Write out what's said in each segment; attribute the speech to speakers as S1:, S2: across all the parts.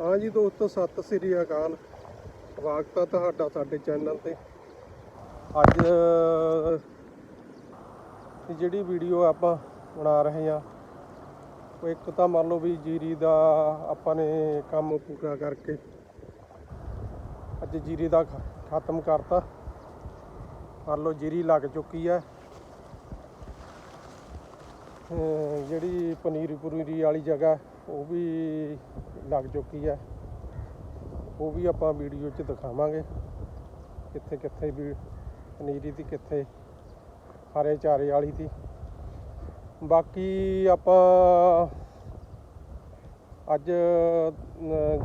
S1: ਹਾਂ ਜੀ, ਦੋਸਤੋ, ਸਤਿ ਸ੍ਰੀ ਅਕਾਲ। ਸਵਾਗਤ ਹੈ ਤੁਹਾਡਾ ਸਾਡੇ ਚੈਨਲ ਤੇ। ਅੱਜ ਜਿਹੜੀ ਵੀਡੀਓ ਆਪਾਂ ਬਣਾ ਰਹੇ ਹਾਂ ਉਹ ਇੱਕ ਤਾਂ ਮੰਨ ਲਓ ਵੀ ਜੀਰੀ ਦਾ ਆਪਾਂ ਨੇ ਕੰਮ ਪੂਰਾ ਕਰਕੇ ਅੱਜ ਜੀਰੀ ਦਾ ਖਤਮ ਕਰਤਾ। ਮੰਨ ਲਓ ਜੀਰੀ ਲੱਗ ਚੁੱਕੀ ਹੈ ਜਿਹੜੀ ਪਨੀਰੀ ਪਨੂਰੀ ਵਾਲੀ ਜਗ੍ਹਾ, ਉਹ ਵੀ ਲੱਗ ਚੁੱਕੀ ਹੈ। ਉਹ ਵੀ ਆਪਾਂ ਵੀਡੀਓ 'ਚ ਦਿਖਾਵਾਂਗੇ। ਕਿੱਥੇ ਕਿੱਥੇ ਵੀ ਪਨੀਰੀ ਦੀ, ਕਿੱਥੇ ਹਰੇ ਚਾਰੇ ਵਾਲੀ ਦੀ। ਬਾਕੀ ਆਪਾਂ ਅੱਜ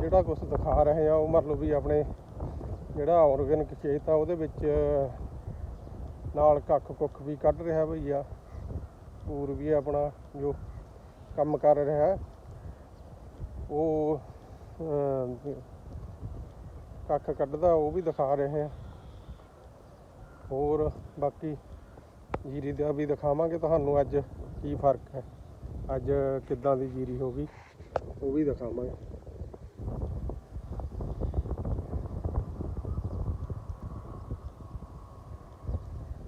S1: ਜਿਹੜਾ ਕੁਝ ਦਿਖਾ ਰਹੇ ਆ ਉਹ ਮਤਲਬ ਵੀ ਆਪਣੇ ਜਿਹੜਾ ਆਰਗੈਨਿਕ ਖੇਤ ਆ, ਉਹਦੇ ਵਿੱਚ ਨਾਲ ਕੱਖ ਕੁੱਖ ਵੀ ਕੱਢ ਰਿਹਾ ਭਈਆ। ਹੋਰ ਵੀ ਆਪਣਾ ਜੋ ਕੰਮ ਕਰ ਰਿਹਾ ਉਹ ਕੱਖ ਕੱਢਦਾ, ਉਹ ਵੀ ਦਿਖਾ ਰਹੇ ਆ ਹੋਰ ਬਾਕੀ ਜੀਰੀ ਦਾ ਵੀ ਦਿਖਾਵਾਂਗੇ ਤੁਹਾਨੂੰ ਅੱਜ ਕੀ ਫ਼ਰਕ ਹੈ। ਅੱਜ ਕਿੱਦਾਂ ਦੀ ਜੀਰੀ ਹੋ ਗਈ, ਉਹ ਵੀ ਦਿਖਾਵਾਂਗੇ।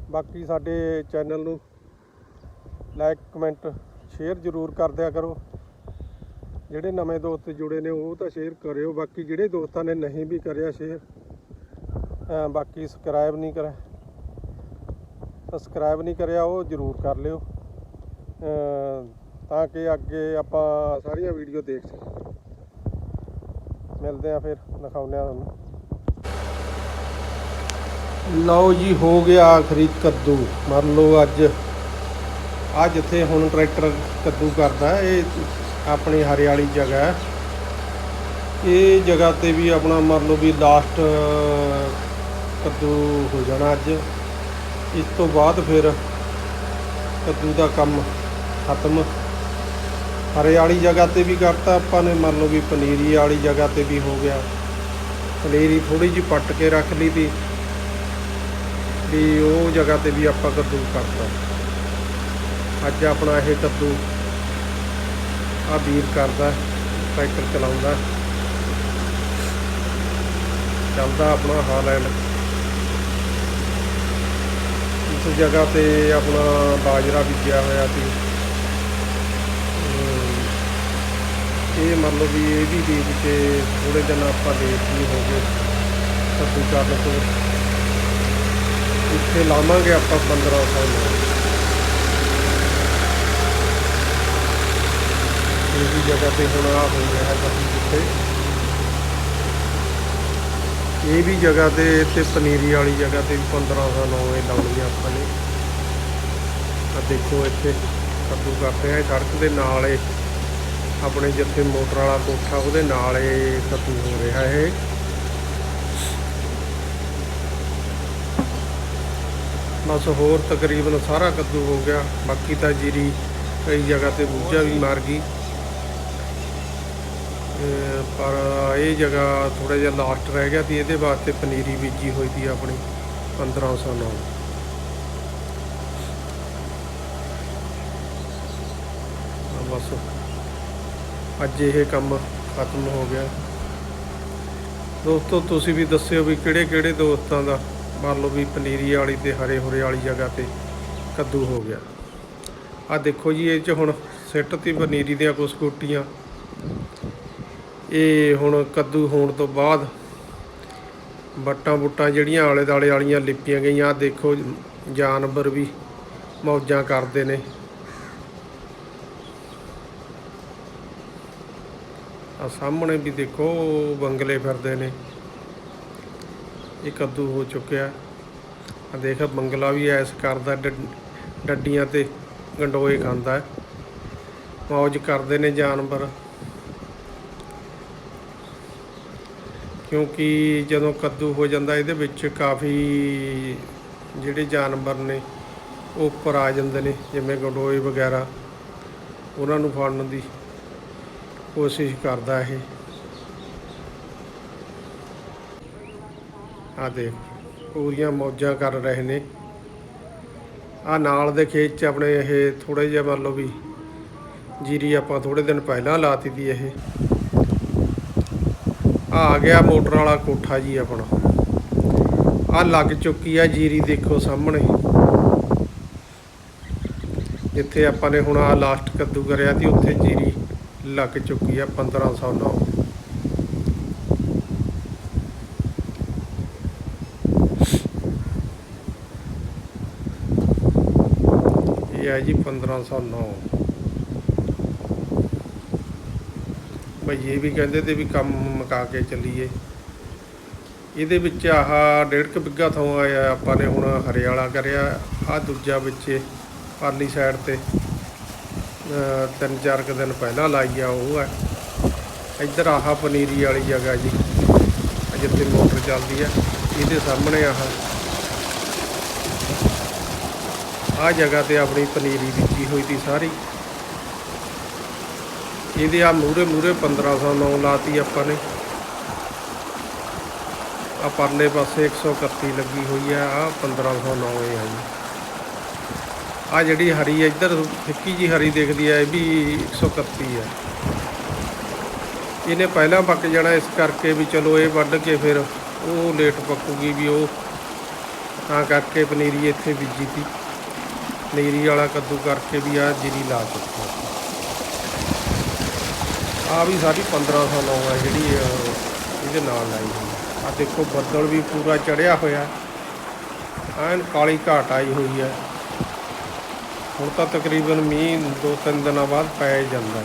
S1: ਬਾਕੀ ਸਾਡੇ ਚੈਨਲ ਨੂੰ ਲਾਈਕ, ਕਮੈਂਟ, ਸ਼ੇਅਰ ਜ਼ਰੂਰ ਕਰ ਦਿਆ ਕਰੋ। ਜਿਹੜੇ ਨਵੇਂ ਦੋਸਤ ਜੁੜੇ ਨੇ, ਉਹ ਤਾਂ ਸ਼ੇਅਰ ਕਰਿਓ। ਬਾਕੀ ਜਿਹੜੇ ਦੋਸਤਾਂ ਨੇ ਨਹੀਂ ਵੀ ਕਰਿਆ ਸ਼ੇਅਰ ਬਾਕੀ ਸਬਸਕ੍ਰਾਈਬ ਨਹੀਂ ਕਰਿਆ, ਸਬਸਕ੍ਰਾਈਬ ਨਹੀਂ ਕਰਿਆ, ਉਹ ਜ਼ਰੂਰ ਕਰ ਲਿਓ। ਤਾਂ ਕਿ ਅੱਗੇ ਆਪਾਂ ਸਾਰੀਆਂ ਵੀਡੀਓ ਦੇਖ ਸਕੀਏ। ਮਿਲਦੇ ਆ ਫਿਰ, ਦਿਖਾਉਂਦੇ ਆ ਤੁਹਾਨੂੰ। ਲਓ ਜੀ, ਹੋ ਗਿਆ ਆਖਰੀ ਕੱਦੂ। ਮੰਨ ਲਓ ਅੱਜ ਆ ਜਿੱਥੇ ਹੁਣ ਟਰੈਕਟਰ ਕੱਦੂ ਕਰਦਾ, ਇਹ ਆਪਣੀ ਹਰਿਆਲੀ ਜਗ੍ਹਾ ਹੈ। ਇਹ ਜਗ੍ਹਾ ਤੇ ਵੀ ਆਪਣਾ ਮੰਨ ਲਓ ਵੀ ਲਾਸਟ ਕੱਦੂ ਹੋ ਜਾਣਾ ਅੱਜ। ਇਸ ਤੋਂ ਬਾਅਦ ਫਿਰ ਕੱਦੂ ਦਾ ਕੰਮ ਖਤਮ। ਹਰਿਆਲੀ ਜਗ੍ਹਾ ਤੇ ਵੀ ਕਰਤਾ ਆਪਾਂ ਨੇ, ਮੰਨ ਲਓ ਵੀ ਪਨੀਰੀ ਵਾਲੀ ਜਗ੍ਹਾ ਤੇ ਵੀ ਹੋ ਗਿਆ। ਪਨੀਰੀ ਥੋੜੀ ਜਿਹੀ ਪੱਟ ਕੇ ਰੱਖ ਲਈ ਤੀ। ਵੀ ਉਹ ਜਗ੍ਹਾ ਤੇ ਵੀ ਆਪਾਂ ਕੱਦੂ ਕਰਤਾ। ਅੱਜ ਆਪਣਾ ਇਹ ਕੱਦੂ ਆ ਵੀਰ ਕਰਦਾ, ਟਰੈਕਟਰ ਚਲਾਉਂਦਾ। ਚੱਲਦਾ ਆਪਣਾ ਹਾਲੈਂਡ। ਇਸ ਜਗ੍ਹਾ ਤੇ ਆਪਣਾ ਬਾਜਰਾ ਬੀਜਿਆ ਹੋਇਆ ਸੀ। ਇਹ ਮੰਨ ਲਓ ਵੀ ਇਹ ਵੀ ਬੀਜ ਕੇ ਥੋੜੇ ਦਿਨ ਆਪਾਂ ਲੇਟ ਵੀ ਹੋ ਗਏ ਕੱਦੂ ਕਰਨ ਤੋਂ। ਇੱਥੇ ਲਾਵਾਂਗੇ ਆਪਾਂ 1500 ਨੂੰ ਇਹ ਵੀ ਜਗ੍ਹਾ ਤੇ ਹੁਣ ਆ ਹੋ ਰਿਹਾ ਹੈ ਕੱਦੂ ਜਿੱਥੇ ਇਹ ਵੀ ਜਗ੍ਹਾ ਤੇ ਤੇ ਪਨੀਰੀ ਵਾਲੀ ਜਗ੍ਹਾ ਤੇ ਵੀ 1509 ਇਹ ਲਾਉਣੀ ਆਪਾਂ ਨੇ। ਆ ਦੇਖੋ ਇੱਥੇ ਕੱਦੂ ਕਰ ਰਿਹਾ, ਸੜਕ ਦੇ ਨਾਲ ਇਹ ਆਪਣੇ ਜਿੱਥੇ ਮੋਟਰ ਵਾਲਾ ਕੋਠਾ ਉਹਦੇ ਨਾਲ ਇਹ ਕੱਦੂ ਹੋ ਰਿਹਾ ਇਹ। ਬਸ ਹੋਰ ਤਕਰੀਬਨ ਸਾਰਾ ਕੱਦੂ ਹੋ ਗਿਆ, ਬਾਕੀ ਤਾਂ ਜੀਰੀ ਕਈ ਜਗ੍ਹਾ ਤੇ ਬੂਝਾ ਵੀ ਮਾਰ ਗਈ। ਪਰ ਇਹ ਜਗ੍ਹਾ ਥੋੜਾ ਜਿਹਾ ਲਾਸਟ ਰਹਿ ਗਿਆ ਸੀ, ਇਹਦੇ ਵਾਸਤੇ ਪਨੀਰੀ ਬੀਜੀ ਹੋਈ ਸੀ ਆਪਣੀ 1509 ਆ ਬਸ। ਅੱਜ ਇਹ ਕੰਮ ਖਤਮ ਹੋ ਗਿਆ। ਦੋਸਤੋ, ਤੁਸੀਂ ਵੀ ਦੱਸਿਓ ਵੀ ਕਿਹੜੇ ਕਿਹੜੇ ਦੋਸਤਾਂ ਦਾ, ਮੰਨ ਲਓ ਵੀ ਪਨੀਰੀ ਵਾਲੀ ਤੇ ਹਰੇ ਹੁਰੇ ਵਾਲੀ ਜਗ੍ਹਾ ਤੇ ਕੱਦੂ ਹੋ ਗਿਆ। ਆ ਦੇਖੋ ਜੀ, ਇਹ ਚ ਹੁਣ ਸਿੱਟ ਤੀ ਪਨੀਰੀ ਦੀਆਂ ਕੁਛ ਗੁੱਟੀਆਂ ਇਹ ਹੁਣ ਕੱਦੂ ਹੋਣ ਤੋਂ ਬਾਅਦ ਬੱਟਾਂ ਬੁੱਟਾਂ ਜਿਹੜੀਆਂ ਆਲੇ ਦਾਲੇ ਵਾਲੀਆਂ ਲਿਪੀਆਂ ਗਈਆਂ ਦੇਖੋ ਜਾਨਵਰ ਵੀ ਮੌਜਾਂ ਕਰਦੇ ਨੇ। ਆ ਸਾਹਮਣੇ ਵੀ ਦੇਖੋ, ਬੰਗਲੇ ਫਿਰਦੇ ਨੇ। ਇਹ ਕੱਦੂ ਹੋ ਚੁੱਕਿਆ। ਆ ਦੇਖ, ਬੰਗਲਾ ਵੀ ਐਸ ਕਰਦਾ ਡੱਡੀਆਂ ਤੇ ਗੰਡੋਏ ਖਾਂਦਾ। ਮੌਜ ਕਰਦੇ ਨੇ ਜਾਨਵਰ। ਕਿਉਂਕਿ ਜਦੋਂ ਕੱਦੂ ਹੋ ਜਾਂਦਾ, ਇਹਦੇ ਵਿੱਚ ਕਾਫੀ ਜਿਹੜੇ ਜਾਨਵਰ ਨੇ, ਉਹ ਉੱਪਰ ਆ ਜਾਂਦੇ ਨੇ, ਜਿਵੇਂ ਗੰਡੋਏ ਵਗੈਰਾ, ਉਹਨਾਂ ਨੂੰ ਫੜਨ ਦੀ ਕੋਸ਼ਿਸ਼ ਕਰਦਾ ਇਹ। ਆ ਦੇਖ, ਪੂਰੀਆਂ ਮੌਜਾਂ ਕਰ ਰਹੇ ਨੇ। ਆ ਨਾਲ ਦੇ ਖੇਤ 'ਚ ਆਪਣੇ ਇਹ ਥੋੜੇ ਜਿਹਾ ਮੰਨ ਲਓ ਵੀ ਜੀਰੀ ਆਪਾਂ ਥੋੜੇ ਦਿਨ ਪਹਿਲਾਂ ਲਾਤੀ ਦੀ ਇਹ। ਆ ਗਿਆ ਮੋਟਰ ਵਾਲਾ ਕੋਠਾ ਜੀ ਆਪਣਾ। ਆ ਲੱਗ ਚੁੱਕੀ ਆ ਜੀਰੀ ਦੇਖੋ ਸਾਹਮਣੇ। ਜਿੱਥੇ ਆਪਾਂ ਨੇ ਹੁਣ ਆ ਲਾਸਟ ਕੱਦੂ ਕਰਿਆ ਤੇ ਉੱਥੇ ਜੀਰੀ ਲੱਗ ਚੁੱਕੀ ਆ 1509 ਇਹ ਹੈ ਜੀ 1509 ਬਈ ਵੀ ਕਹਿੰਦੇ ਤੇ ਵੀ ਕੰਮ ਮੁਕਾ ਕੇ ਚੱਲੀਏ। ਇਹਦੇ ਵਿੱਚ ਆਹ ਡੇਢ ਕੁ ਬਿੱਗਾ ਥਾਂ ਆਇਆ ਆਪਾਂ ਨੇ ਹੁਣ ਹਰੇ ਕਰਿਆ ਆ ਦੂਜਾ ਵਿੱਚ ਪਰਲੀ ਸਾਈਡ ਤੇ ਤਿੰਨ ਚਾਰ ਕੁ ਦਿਨ ਪਹਿਲਾਂ ਲਾਈ ਆ ਉਹ ਹੈ ਇੱਧਰ ਆਹ ਪਨੀਰੀ ਵਾਲੀ ਜਗ੍ਹਾ ਜੀ, ਜਿੱਥੇ ਮੋਟਰ ਚੱਲਦੀ ਆ, ਇਹਦੇ ਸਾਹਮਣੇ ਆਹ। ਆਹ ਜਗ੍ਹਾ ਤੇ ਆਪਣੀ ਪਨੀਰੀ ਬੀਜੀ ਹੋਈ ਸੀ ਸਾਰੀ। ਇਹਦੇ ਆ ਮੂਰੇ ਮੂਰੇ 1509 ਲਾਤੀ ਆਪਾਂ ਨੇ। ਆ ਪਰਲੇ ਪਾਸੇ 131 ਲੱਗੀ ਹੋਈ ਆ ਆ 1509 ਇਹ ਆ ਜੀ। ਆ ਜਿਹੜੀ ਹਰੀ ਇੱਧਰ ਫਿੱਕੀ ਜੀ ਹਰੀ ਦਿਖਦੀ ਆ, ਇਹ ਵੀ 131 ਆ। ਇਹਨੇ ਪਹਿਲਾਂ ਪੱਕ ਜਾਣਾ ਇਸ ਕਰਕੇ ਵੀ ਚਲੋ ਇਹ ਵੱਢ ਕੇ ਫਿਰ ਉਹ ਲੇਟ ਪੱਕੂਗੀ ਵੀ ਉਹ। ਤਾਂ ਕਰਕੇ ਪਨੀਰੀ ਇੱਥੇ ਬੀਜੀ ਤੀ। ਪਨੀਰੀ ਵਾਲਾ ਕੱਦੂ ਕਰਕੇ ਵੀ ਆ ਜੀਰੀ ਲਾ ਚੁੱਕਾ ਆ ਵੀ ਸਾਡੀ 1509 ਹੈ ਜਿਹੜੀ ਇਹਦੇ ਨਾਲ ਲਾਈ ਹੋਈ ਆ। ਦੇਖੋ, ਬੱਦਲ ਵੀ ਪੂਰਾ ਚੜਿਆ ਹੋਇਆ। ਐਨ ਕਾਲੀ ਘਾਟ ਆਈ ਹੋਈ ਹੈ ਹੁਣ ਤਾਂ ਤਕਰੀਬਨ ਮੀਂਹ ਦੋ ਤਿੰਨ ਦਿਨਾਂ ਬਾਅਦ ਪੈ ਜਾਂਦਾ।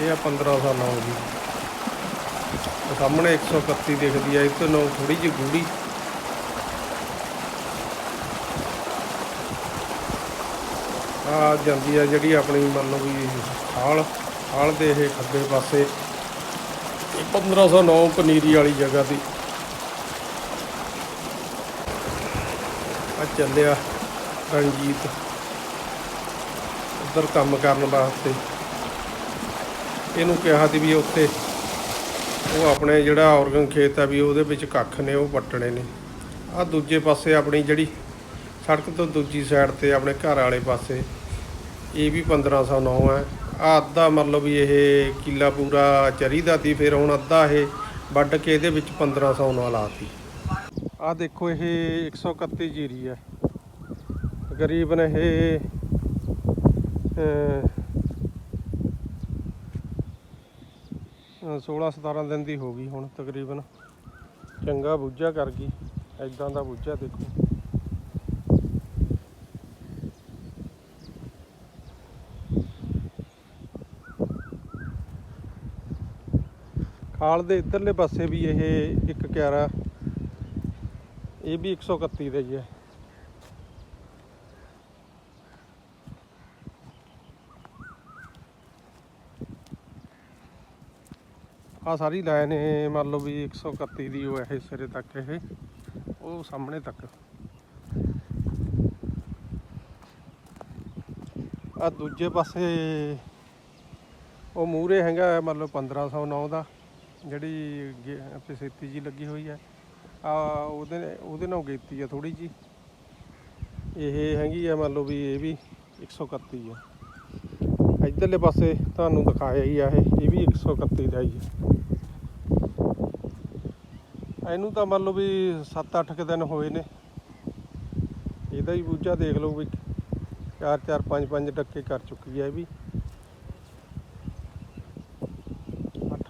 S1: ਇਹ ਆ 1509 ਜੀ। ਉਹ ਸਾਹਮਣੇ 131 ਦਿਖਦੀ ਹੈ ਇਹ ਤੋਂ ਥੋੜੀ ਜਿਹੀ ਗੂੜੀ ਆ ਜਾਂਦੀ ਆ ਜਿਹੜੀ ਆਪਣੀ ਮੰਨ ਲਓ ਵੀ ਹਾਲ ਖਾਲ ਦੇ ਇਹ ਖੱਬੇ ਪਾਸੇ। ਇਹ 1509 ਪਨੀਰੀ ਵਾਲੀ ਜਗ੍ਹਾ ਦੀ। ਆ ਚੱਲਿਆ ਰਣਜੀਤ ਉੱਧਰ ਕੰਮ ਕਰਨ ਵਾਸਤੇ। ਇਹਨੂੰ ਕਿਹਾ ਸੀ ਵੀ ਉੱਥੇ ਉਹ ਆਪਣੇ ਜਿਹੜਾ ਔਰਗਨ ਖੇਤ ਆ ਵੀ ਉਹਦੇ ਵਿੱਚ ਕੱਖ ਨੇ, ਉਹ ਪੱਟਣੇ ਨੇ। ਆ ਦੂਜੇ ਪਾਸੇ ਆਪਣੀ ਜਿਹੜੀ ਸੜਕ ਤੋਂ ਦੂਜੀ ਸਾਈਡ ਤੇ ਆਪਣੇ ਘਰ ਵਾਲੇ ਪਾਸੇ ਇਹ ਵੀ 1509 ਹੈ। ਆ ਅੱਧਾ ਮਤਲਬ ਵੀ ਇਹ ਕਿੱਲਾ ਪੂਰਾ ਚਰੀ ਦਾ ਸੀ ਫਿਰ ਹੁਣ ਅੱਧਾ ਇਹ ਵੱਢ ਕੇ ਇਹਦੇ ਵਿੱਚ 1500 ਨਾਲ ਲਾਤੀ। ਆ ਦੇਖੋ ਇਹ 131 ਜੀਰੀ ਹੈ। ਤਕਰੀਬਨ ਇਹ ਅਹ, ਅਹ 16 17 ਦਿਨ ਦੀ ਹੋ ਗਈ ਹੁਣ ਤਕਰੀਬਨ। ਚੰਗਾ ਬੂਝਾ ਕਰ ਗਈ। ਐਦਾਂ ਦਾ ਬੂਝਾ ਦੇਖੋ। ਖਾਲ ਦੇ ਇੱਧਰਲੇ ਪਾਸੇ ਵੀ ਇਹ ਇੱਕ ਕਿਆਰਾ, ਇਹ ਵੀ 131 ਦਾ ਹੀ ਹੈ। ਆ ਸਾਰੀ ਲਾਈਨ ਇਹ ਮੰਨ ਲਓ ਵੀ 131 ਦੀ ਉਹ ਹੈ ਸਿਰੇ ਤੱਕ ਇਹ, ਉਹ ਸਾਹਮਣੇ ਤੱਕ। ਆ ਦੂਜੇ ਪਾਸੇ ਉਹ ਮੂਰੇ ਹੈਗਾ ਮਤਲਬ 1509 ਦਾ। ਜਿਹੜੀ ਗੇ- ਪਸੇਤੀ ਜੀ ਲੱਗੀ ਹੋਈ ਹੈ। ਆ ਉਹਦੇ ਉਹਦੇ ਨਾਲ ਗੇਤੀ ਆ ਥੋੜੀ ਜੀ ਇਹ ਹੈਗੀ ਆ ਮੰਨ ਲਓ ਵੀ ਇਹ ਵੀ 131 ਆ। ਇਧਰਲੇ ਪਾਸੇ ਤੁਹਾਨੂੰ ਦਿਖਾਇਆ ਹੀ ਆ ਇਹ। ਇਹ ਵੀ 131 ਦਾ ਹੀ ਹੈ ਇਹਨੂੰ ਤਾਂ ਮੰਨ ਲਓ ਵੀ 7-8 ਕੁ ਦਿਨ ਹੋਏ ਨੇ। ਇਹਦਾ ਹੀ ਬੂਝਾ ਦੇਖ ਲਓ ਵੀ 4-4 5-5 ਟੱਕੇ ਕਰ ਚੁੱਕੀ ਹੈ ਇਹ ਵੀ।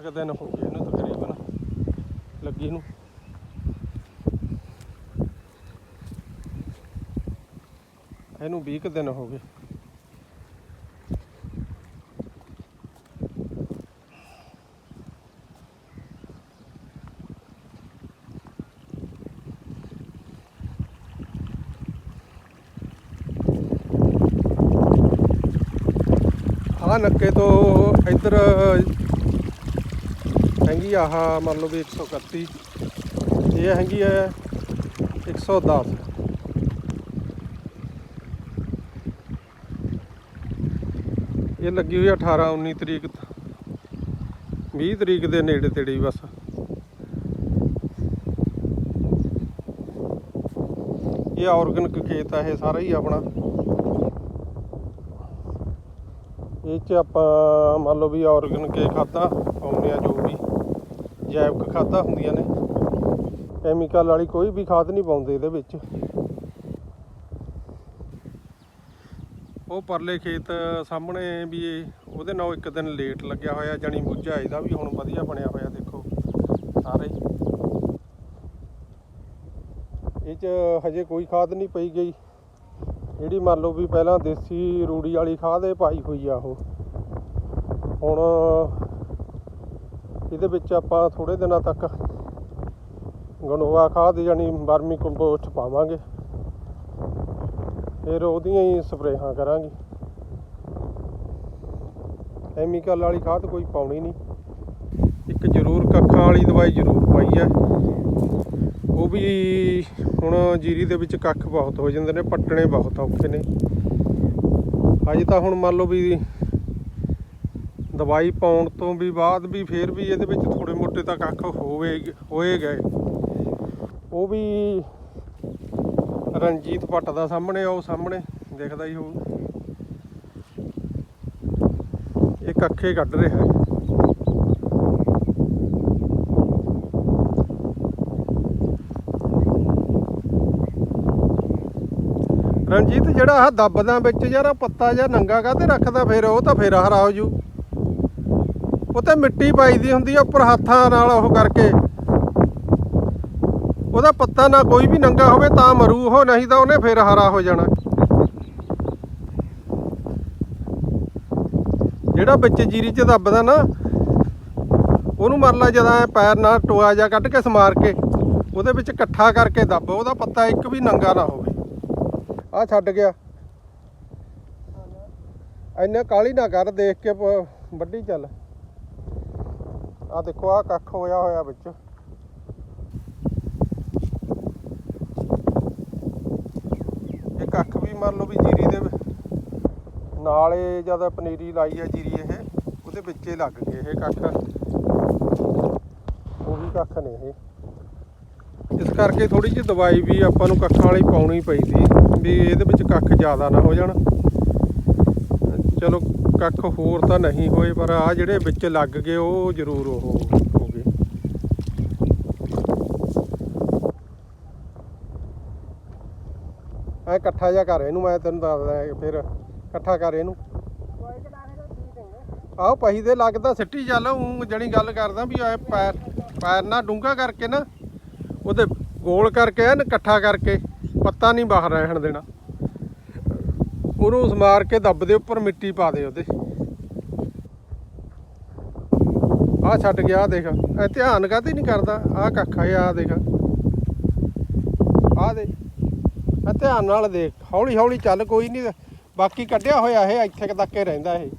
S1: ਕੁ ਦਿਨ ਹੋ ਗਏ ਇਹਨੂੰ ਤਕਰੀਬਨ, ਲੱਗੀ ਨੂੰ। ਇਹਨੂੰ 20 ਕੁ ਦਿਨ ਹੋ ਗਏ। ਆਹ ਨੱਕੇ ਤੋਂ ਇੱਧਰ ਹੈਗੀ ਆਹ ਮੰਨ ਲਓ ਵੀ 131 ਇਹ ਹੈਗੀ ਹੈ 110 ਇਹ ਲੱਗੀ ਹੋਈ ਆ 18 19 ਤਰੀਕ ਤ- 20 ਤਰੀਕ ਦੇ ਨੇੜੇ ਤੇੜੇ ਬਸ। ਇਹ ਆਰਗਨਿਕ ਖੇਤ ਆ, ਇਹ ਸਾਰਾ ਹੀ ਆਪਣਾ। ਇਹ ਚ ਆਪਾਂ ਮੰਨ ਲਓ ਵੀ ਆਰਗਨ ਕੇ ਖਾਦਾਂ ਪਾਉਂਦੇ ਆ ਜੋ। ਜੈਵਿਕ ਖਾਦਾਂ ਹੁੰਦੀਆਂ ਨੇ। ਕੈਮੀਕਲ ਵਾਲੀ ਕੋਈ ਵੀ ਖਾਦ ਨਹੀਂ ਪਾਉਂਦੇ ਇਹਦੇ ਵਿੱਚ। ਉਹ ਪਰਲੇ ਖੇਤ ਸਾਹਮਣੇ ਵੀ ਇਹ, ਉਹਦੇ ਨਾਲ ਇੱਕ ਦਿਨ ਲੇਟ ਲੱਗਿਆ ਹੋਇਆ ਜਾਨੀ ਬੁੱਝਾ ਇਹਦਾ ਵੀ ਹੁਣ ਵਧੀਆ ਬਣਿਆ ਹੋਇਆ, ਦੇਖੋ, ਸਾਰੇ। ਇਹ ਚ ਹਜੇ ਕੋਈ ਖਾਦ ਨਹੀਂ ਪਈ ਗਈ। ਜਿਹੜੀ ਮੰਨ ਲਓ ਵੀ ਪਹਿਲਾਂ ਦੇਸੀ ਰੂੜੀ ਵਾਲੀ ਖਾਦ ਇਹ ਪਾਈ ਹੋਈ ਆ ਉਹ। ਹੁਣ ਇਹਦੇ ਵਿੱਚ ਆਪਾਂ ਥੋੜੇ ਦਿਨਾਂ ਤੱਕ ਗਨੋਵਾ ਖਾਦ ਯਾਨੀ ਵਰਮੀ ਕੰਪੋਸਟ ਪਾਵਾਂਗੇ। ਫਿਰ ਉਹਦੀਆਂ ਹੀ ਸਪਰੇਹਾਂ ਕਰਾਂਗੇ। ਕੈਮੀਕਲ ਵਾਲੀ ਖਾਦ ਕੋਈ ਪਾਉਣੀ ਨਹੀਂ। ਇੱਕ ਜ਼ਰੂਰ ਕੱਖਾਂ ਵਾਲੀ ਦਵਾਈ ਜ਼ਰੂਰ ਪਾਈ ਹੈ ਉਹ ਵੀ ਹੁਣ ਜੀਰੀ ਦੇ ਵਿੱਚ ਕੱਖ ਬਹੁਤ ਹੋ ਜਾਂਦੇ ਨੇ, ਪੱਟਣੇ ਬਹੁਤ ਔਖੇ ਨੇ। ਅੱਜ ਤਾਂ ਹੁਣ ਮੰਨ ਲਓ ਵੀ ਦਵਾਈ ਪਾਉਣ ਤੋਂ ਵੀ ਬਾਅਦ ਵੀ ਫੇਰ ਵੀ ਇਹਦੇ ਵਿੱਚ ਥੋੜੇ ਮੋਟੇ ਤਾਂ ਕੱਖ ਹੋਵੇ ਹੋਏ ਗਏ। ਉਹ ਵੀ ਰਣਜੀਤ ਭੱਟ ਦਾ ਸਾਹਮਣੇ ਆ, ਉਹ ਸਾਹਮਣੇ ਦਿਖਦਾ ਹੀ ਹੋਊ। ਇਹ ਕੱਖੇ ਕੱਢ ਰਿਹਾ ਹੈ। ਰਣਜੀਤ ਜਿਹੜਾ ਆਹ ਦੱਬਦਾ ਵਿੱਚ ਯਾਰ ਪੱਤਾ ਜਾਂ ਨੰਗਾ ਕਾਤੇ ਰੱਖਦਾ ਫਿਰ? ਉਹ ਤਾਂ ਫੇਰ ਹਰਾ ਹੋ ਜੂ। ਉਹ ਤੇ ਮਿੱਟੀ ਪਾਈ ਦੀ ਹੁੰਦੀ ਆ, ਉੱਪਰ ਹੱਥਾਂ ਨਾਲ ਉਹ ਕਰਕੇ। ਉਹਦਾ ਪੱਤਾ ਨਾ ਕੋਈ ਵੀ ਨੰਗਾ ਹੋਵੇ ਤਾਂ ਮਰੂ ਉਹ, ਨਹੀਂ ਤਾਂ ਉਹਨੇ ਫੇਰ ਹਰਾ ਹੋ ਜਾਣਾ। ਜਿਹੜਾ ਵਿੱਚ ਜੀਰੀ 'ਚ ਦੱਬਦਾ ਨਾ, ਉਹਨੂੰ ਮੰਨ ਲਾ ਜਦਾਂ ਐਂ ਪੈਰ ਨਾਲ ਟੋਆ ਜਾਂ ਕੱਢ ਕੇ ਸਮਾਰ ਕੇ, ਉਹਦੇ ਵਿੱਚ ਇਕੱਠਾ ਕਰਕੇ ਦੱਬ, ਉਹਦਾ ਪੱਤਾ ਇੱਕ ਵੀ ਨੰਗਾ ਨਾ ਹੋਵੇ। ਆ ਛੱਡ ਗਿਆ। ਇੰਨਾ ਕਾਲੀ ਨਾ ਕਰ, ਦੇਖ ਕੇ ਵੱਡੀ ਚੱਲ। ਆ ਦੇਖੋ ਆ ਕੱਖ ਹੋਇਆ ਹੋਇਆ ਵਿੱਚ। ਇਹ ਕੱਖ ਵੀ ਮੰਨ ਲਓ ਵੀ ਜੀਰੀ ਦੇ ਨਾਲੇ ਜਦ ਪਨੀਰੀ ਲਾਈ ਹੈ ਜੀਰੀ ਇਹ, ਉਹਦੇ ਵਿੱਚ ਲੱਗ ਗਏ ਇਹ ਕੱਖ। ਉਹੀ ਕੱਖ ਨੇ ਇਹ। ਇਸ ਕਰਕੇ ਥੋੜੀ ਜਿਹੀ ਦਵਾਈ ਵੀ ਆਪਾਂ ਨੂੰ ਕੱਖਾਂ ਵਾਲੀ ਪਾਉਣੀ ਪਈ ਸੀ, ਵੀ ਇਹਦੇ ਵਿੱਚ ਕੱਖ ਜ਼ਿਆਦਾ ਨਾ ਹੋ ਜਾਣ। ਚਲੋ ਕੱਖ ਹੋਰ ਤਾਂ ਨਹੀਂ ਹੋਏ, ਪਰ ਆ ਜਿਹੜੇ ਵਿੱਚ ਲੱਗ ਗਏ, ਉਹ ਜ਼ਰੂਰ ਉਹ ਹੋ ਗਏ। ਐ ਇਕੱਠਾ ਜਿਹਾ ਕਰ ਇਹਨੂੰ, ਮੈਂ ਤੈਨੂੰ ਦੱਸਦਾ ਫਿਰ ਇਕੱਠਾ ਕਰ ਇਹਨੂੰ। ਆਹ ਪਹੀ ਦੇ ਲੱਗਦਾ ਸਿੱਟੀ ਚੱਲ ਉਹ ਜਣੀ ਗੱਲ ਕਰਦਾ ਵੀ ਐ ਪੈਰ ਪੈਰ ਨਾਲ ਡੂੰਘਾ ਕਰਕੇ ਨਾ, ਉਹਦੇ ਗੋਲ ਕਰਕੇ ਐਨ ਇਕੱਠਾ ਕਰਕੇ, ਪੱਤਾ ਨਹੀਂ ਬਾਹਰ ਰਹਿਣ ਦੇਣਾ। ਉਹਨੂੰ ਸਮਾਰ ਕੇ ਦੱਬ ਦੇ ਉੱਪਰ ਮਿੱਟੀ ਪਾ ਦੇ ਉਹਦੇ। ਆ ਛੱਡ ਗਿਆ ਦੇਖ। ਇਹ ਧਿਆਨ ਕਾਹਤੇ ਨਹੀਂ ਕਰਦਾ? ਆ ਕੱਖਾ ਆ ਦੇਖ। ਆ ਦੇ ਆ ਧਿਆਨ ਨਾਲ ਦੇਖ। ਹੌਲੀ ਹੌਲੀ ਚੱਲ, ਕੋਈ ਨਹੀਂ। ਬਾਕੀ ਕੱਢਿਆ ਹੋਇਆ ਇਹ, ਇੱਥੇ ਤੱਕ ਹੀ ਰਹਿੰਦਾ ਇਹ।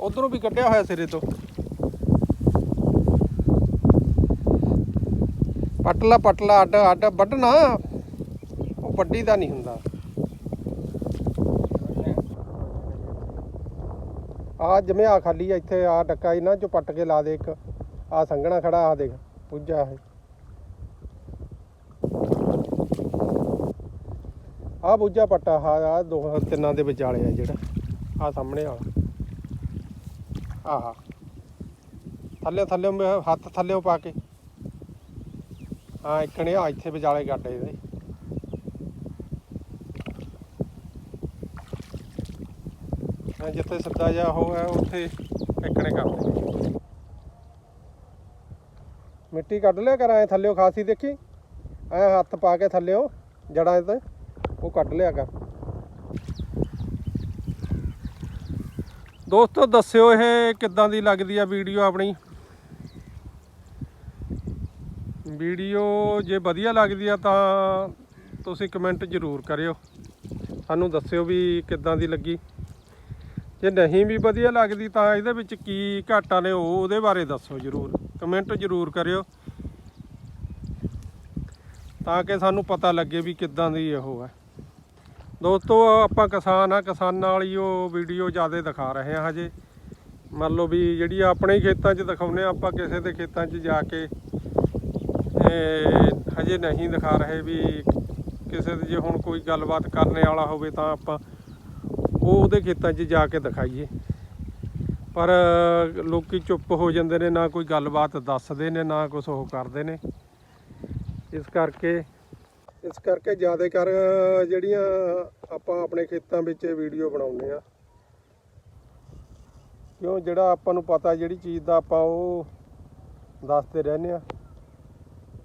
S1: ਉਧਰੋਂ ਵੀ ਕੱਢਿਆ ਹੋਇਆ ਸਿਰੇ ਤੋਂ। ਪਟਲਾ ਪਟਲਾ ਅੱਡ ਅੱਡ ਵੱਢਣਾ, ਉਹ ਵੱਡੀ ਦਾ ਨਹੀਂ ਹੁੰਦਾ। ਆ ਜਿਵੇਂ ਆ ਖਾਲੀ ਆ, ਇੱਥੇ ਆ ਡੱਕਾ ਇਹਨਾਂ ਚੋਂ ਪੱਟ ਕੇ ਲਾ ਦੇ ਇੱਕ। ਆ ਸੰਘਣਾ ਖੜਾ, ਆ ਦੇਖ, ਪੁੱਜਾ ਇਹ। ਆ ਬੁੱਝਾ ਪੱਟਾ ਆ ਆ ਦੋ ਤਿੰਨਾਂ ਦੇ ਵਿਚਾਲੇ ਆ ਜਿਹੜਾ। ਆ ਸਾਹਮਣੇ ਵਾਲਾ। ਆਹ। ਥੱਲੇ ਥੱਲੇ ਹੱਥ ਥੱਲੇ ਪਾ ਕੇ। ਹਾਂ ਇੱਕਣੇ ਆ ਇੱਥੇ ਵਿਚਾਲੇ ਗੱਡ ਇਹਦੇ। ਜਿੱਥੇ ਸਿੱਧਾ ਜਾ ਉਹ ਹੈ ਉੱਥੇ ਇੱਕਣੇ ਕਰਦੇ ਮਿੱਟੀ ਕੱਢ ਲਿਆ ਕਰ, ਐ ਥੱਲਿਓ ਖਾਸੀ ਦੇਖੀ। ਐ ਹੱਥ ਪਾ ਕੇ ਥੱਲਿਓ ਜੜਾਂ ਤੇ ਉਹ ਕੱਢ ਲਿਆ ਕਰ। ਦੋਸਤੋ, ਦੱਸਿਓ ਇਹ ਕਿੱਦਾਂ ਦੀ ਲੱਗਦੀ ਆ ਵੀਡੀਓ ਆਪਣੀ? ਵੀਡੀਓ ਜੇ ਵਧੀਆ ਲੱਗਦੀ ਆ ਤਾਂ ਤੁਸੀਂ ਕਮੈਂਟ ਜ਼ਰੂਰ ਕਰਿਓ। ਸਾਨੂੰ ਦੱਸਿਓ ਵੀ ਕਿੱਦਾਂ ਦੀ ਲੱਗੀ। ਜੇ ਨਹੀਂ ਵੀ ਵਧੀਆ ਲੱਗਦੀ ਤਾਂ ਇਹਦੇ ਵਿੱਚ ਕੀ ਘਾਟਾ ਨੇ ਉਹ ਉਹਦੇ ਬਾਰੇ ਦੱਸੋ ਜ਼ਰੂਰ। ਕਮੈਂਟ ਜ਼ਰੂਰ ਕਰਿਓ। ਤਾਂ ਕਿ ਸਾਨੂੰ ਪਤਾ ਲੱਗੇ ਵੀ ਕਿੱਦਾਂ ਦੀ ਉਹ ਹੈ। ਦੋਸਤੋ, ਆਪਾਂ ਕਿਸਾਨ ਆ, ਕਿਸਾਨਾਂ ਵਾਲੀ ਉਹ ਵੀਡੀਓ ਜ਼ਿਆਦਾ ਦਿਖਾ ਰਹੇ ਆ ਹਜੇ। ਮੰਨ ਲਓ ਵੀ ਜਿਹੜੀ ਆਪਣੇ ਖੇਤਾਂ 'ਚ ਦਿਖਾਉਂਦੇ ਆ ਆਪਾਂ ਕਿਸੇ ਦੇ ਖੇਤਾਂ 'ਚ ਜਾ ਕੇ। ਹਜੇ ਨਹੀਂ ਦਿਖਾ ਰਹੇ ਵੀ ਕਿਸੇ ਦੇ ਜੇ ਹੁਣ ਕੋਈ ਗੱਲਬਾਤ ਕਰਨੇ ਵਾਲਾ ਹੋਵੇ ਤਾਂ ਆਪਾਂ ਉਹ ਉਹਦੇ ਖੇਤਾਂ 'ਚ ਜਾ ਕੇ ਦਿਖਾਈਏ। ਪਰ ਲੋਕੀ ਚੁੱਪ ਹੋ ਜਾਂਦੇ ਨੇ, ਨਾ ਕੋਈ ਗੱਲਬਾਤ ਦੱਸਦੇ ਨੇ, ਨਾ ਕੁਝ ਉਹ ਕਰਦੇ ਨੇ। ਇਸ ਕਰਕੇ ਇਸ ਕਰਕੇ ਜ਼ਿਆਦਾ ਕਰ ਜਿਹੜੀਆਂ ਆਪਾਂ ਆਪਣੇ ਖੇਤਾਂ ਵਿੱਚ ਵੀਡੀਓ ਬਣਾਉਂਦੇ ਆ ਕਿਉਂ? ਜਿਹੜਾ ਆਪਾਂ ਨੂੰ ਪਤਾ ਜਿਹੜੀ ਚੀਜ਼ ਦਾ ਆਪਾਂ ਉਹ ਦੱਸਦੇ ਰਹਿੰਦੇ ਆ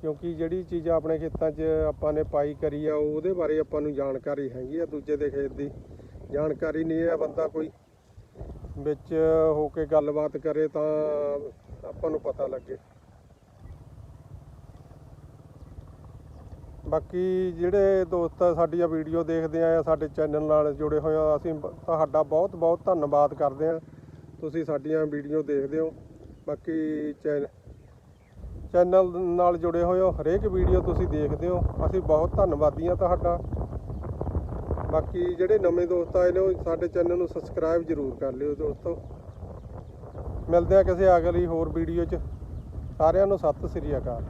S1: ਕਿਉਂਕਿ ਜਿਹੜੀ ਚੀਜ਼ ਆਪਣੇ ਖੇਤਾਂ 'ਚ ਆਪਾਂ ਨੇ ਪਾਈ ਕਰੀ ਆ, ਉਹਦੇ ਬਾਰੇ ਆਪਾਂ ਨੂੰ ਜਾਣਕਾਰੀ ਹੈਗੀ ਆ ਦੂਜੇ ਦੇ ਖੇਤ ਦੀ। ਜਾਣਕਾਰੀ ਨਹੀਂ ਹੈ ਬੰਦਾ ਕੋਈ। ਵਿੱਚ ਹੋ ਕੇ ਗੱਲਬਾਤ ਕਰੇ ਤਾਂ ਆਪਾਂ ਨੂੰ ਪਤਾ ਲੱਗੇ। ਬਾਕੀ ਜਿਹੜੇ ਦੋਸਤ ਸਾਡੀਆਂ ਵੀਡੀਓ ਦੇਖਦੇ ਆ ਸਾਡੇ ਚੈਨਲ ਨਾਲ ਜੁੜੇ ਹੋਏ ਆ, ਅਸੀਂ ਬ- ਤੁਹਾਡਾ ਬਹੁਤ ਬਹੁਤ ਧੰਨਵਾਦ ਕਰਦੇ ਆ। ਤੁਸੀਂ ਸਾਡੀਆਂ ਵੀਡੀਓ ਦੇਖਦੇ ਹੋ। ਬਾਕੀ ਚੈਨ, ਚੈਨਲ ਨਾਲ ਜੁੜੇ ਹੋਏ ਹੋ, ਹਰੇਕ ਵੀਡੀਓ ਤੁਸੀਂ ਦੇਖਦੇ ਹੋ। ਅਸੀਂ ਬਹੁਤ ਧੰਨਵਾਦੀ ਆ ਤੁਹਾਡਾ। ਬਾਕੀ ਜਿਹੜੇ ਨਵੇਂ ਦੋਸਤ ਆਏ ਨੇ, ਉਹ ਸਾਡੇ ਚੈਨਲ ਨੂੰ ਸਬਸਕ੍ਰਾਈਬ ਜ਼ਰੂਰ ਕਰ ਲਿਓ ਦੋਸਤੋ। ਮਿਲਦੇ ਆ ਕਿਸੇ ਅਗਲੀ ਹੋਰ ਵੀਡੀਓ 'ਚ। ਸਾਰਿਆਂ ਨੂੰ ਸਤਿ ਸ੍ਰੀ ਅਕਾਲ।